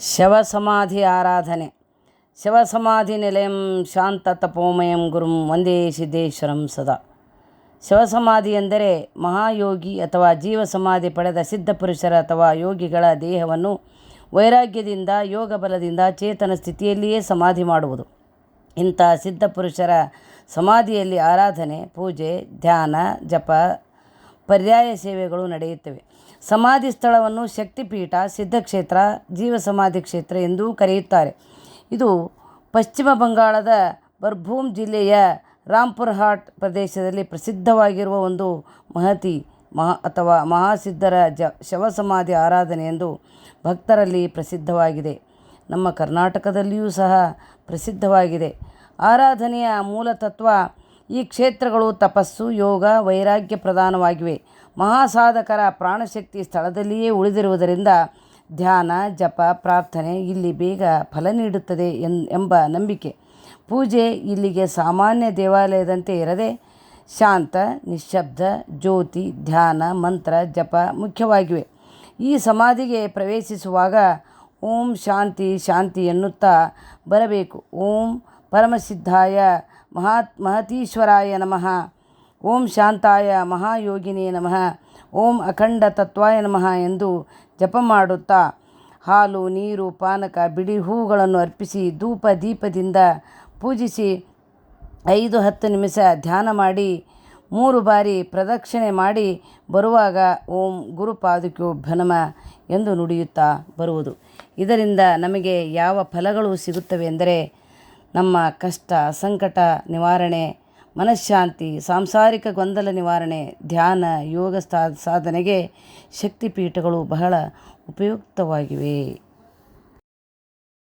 ಶವಸಮಾಧಿ ಆರಾಧನೆ. ಶವಸಮಾಧಿ ನಿಲಯಂ ಶಾಂತ ತಪೋಮಯಂ ಗುರುಂ ವಂದೇ ಸಿದ್ದೇಶ್ವರಂ ಸದಾ. ಶವಸಮಾಧಿ ಎಂದರೆ ಮಹಾಯೋಗಿ ಅಥವಾ ಜೀವ ಸಮಾಧಿ ಪಡೆದ ಸಿದ್ಧಪುರುಷರ ಅಥವಾ ಯೋಗಿಗಳ ದೇಹವನ್ನು ವೈರಾಗ್ಯದಿಂದ ಯೋಗ ಬಲದಿಂದ ಚೇತನ ಸ್ಥಿತಿಯಲ್ಲಿಯೇ ಸಮಾಧಿ ಮಾಡುವುದು. ಇಂಥ ಸಿದ್ಧಪುರುಷರ ಸಮಾಧಿಯಲ್ಲಿ ಆರಾಧನೆ, ಪೂಜೆ, ಧ್ಯಾನ, ಜಪ ಪರ್ಯಾಯ ಸೇವೆಗಳು ನಡೆಯುತ್ತವೆ. ಸಮಾಧಿ ಸ್ಥಳವನ್ನು ಶಕ್ತಿಪೀಠ, ಸಿದ್ಧಕ್ಷೇತ್ರ ಜೀವ ಸಮಾಧಿ ಕ್ಷೇತ್ರ ಎಂದೂ ಕರೆಯುತ್ತಾರೆ. ಇದು ಪಶ್ಚಿಮ ಬಂಗಾಳದ ಬರ್ಭೂಮ್ ಜಿಲ್ಲೆಯ ರಾಂಪುರ್ ಹಾಟ್ ಪ್ರದೇಶದಲ್ಲಿ ಪ್ರಸಿದ್ಧವಾಗಿರುವ ಒಂದು ಮಹತಿ ಮಹಾ ಅಥವಾ ಮಹಾಸಿದ್ಧರ ಜ ಶವ ಸಮಾಧಿ ಆರಾಧನೆ ಎಂದು ಭಕ್ತರಲ್ಲಿ ಪ್ರಸಿದ್ಧವಾಗಿದೆ. ನಮ್ಮ ಕರ್ನಾಟಕದಲ್ಲಿಯೂ ಸಹ ಪ್ರಸಿದ್ಧವಾಗಿದೆ. ಆರಾಧನೆಯ ಮೂಲತತ್ವ ಈ ಕ್ಷೇತ್ರಗಳು ತಪಸ್ಸು, ಯೋಗ, ವೈರಾಗ್ಯ ಪ್ರಧಾನವಾಗಿವೆ. ಮಹಾಸಾಧಕರ ಪ್ರಾಣಶಕ್ತಿ ಸ್ಥಳದಲ್ಲಿಯೇ ಉಳಿದಿರುವುದರಿಂದ ಧ್ಯಾನ, ಜಪ, ಪ್ರಾರ್ಥನೆ ಇಲ್ಲಿ ಬೇಗ ಫಲ ನೀಡುತ್ತದೆ ಎಂಬ ನಂಬಿಕೆ. ಪೂಜೆ ಇಲ್ಲಿಗೆ ಸಾಮಾನ್ಯ ದೇವಾಲಯದಂತೆ ಇರದೆ ಶಾಂತ, ನಿಶ್ಶಬ್ದ, ಜ್ಯೋತಿ, ಧ್ಯಾನ, ಮಂತ್ರ, ಜಪ ಮುಖ್ಯವಾಗಿವೆ. ಈ ಸಮಾಧಿಗೆ ಪ್ರವೇಶಿಸುವಾಗ ಓಂ ಶಾಂತಿ ಶಾಂತಿ ಎನ್ನುತ್ತಾ ಬರಬೇಕು. ಓಂ ಪರಮಸಿದ್ಧಾಯ ಮಹಾತ್ ಮಹತೀಶ್ವರಾಯ ನಮಃ. ಓಂ ಶಾಂತಾಯ ಮಹಾಯೋಗಿನೇ ನಮಃ. ಓಂ ಅಖಂಡ ತತ್ವಾಯ ನಮಃ ಎಂದು ಜಪ ಮಾಡುತ್ತಾ ಹಾಲು, ನೀರು, ಪಾನಕ ಬಿಡಿ ಹೂಗಳನ್ನು ಅರ್ಪಿಸಿ ಧೂಪ ದೀಪದಿಂದ ಪೂಜಿಸಿ ಐದು ಹತ್ತು ನಿಮಿಷ ಧ್ಯಾನ ಮಾಡಿ ಮೂರು ಬಾರಿ ಪ್ರದಕ್ಷಿಣೆ ಮಾಡಿ ಬರುವಾಗ ಓಂ ಗುರುಪಾದುಕ್ಯೋ ಭನಮ ಎಂದು ನುಡಿಯುತ್ತಾ ಬರುವುದು. ಇದರಿಂದ ನಮಗೆ ಯಾವ ಫಲಗಳು ಸಿಗುತ್ತವೆ ಎಂದರೆ ನಮ್ಮ ಕಷ್ಟ ಸಂಕಟ ನಿವಾರಣೆ ಮನಃಶಾಂತಿ ಸಾಂಸಾರಿಕ ಗೊಂದಲ ನಿವಾರಣೆ ಧ್ಯಾನ ಯೋಗ ಸಾಧನೆಗೆ ಶಕ್ತಿಪೀಠಗಳು ಬಹಳ ಉಪಯುಕ್ತವಾಗಿವೆ.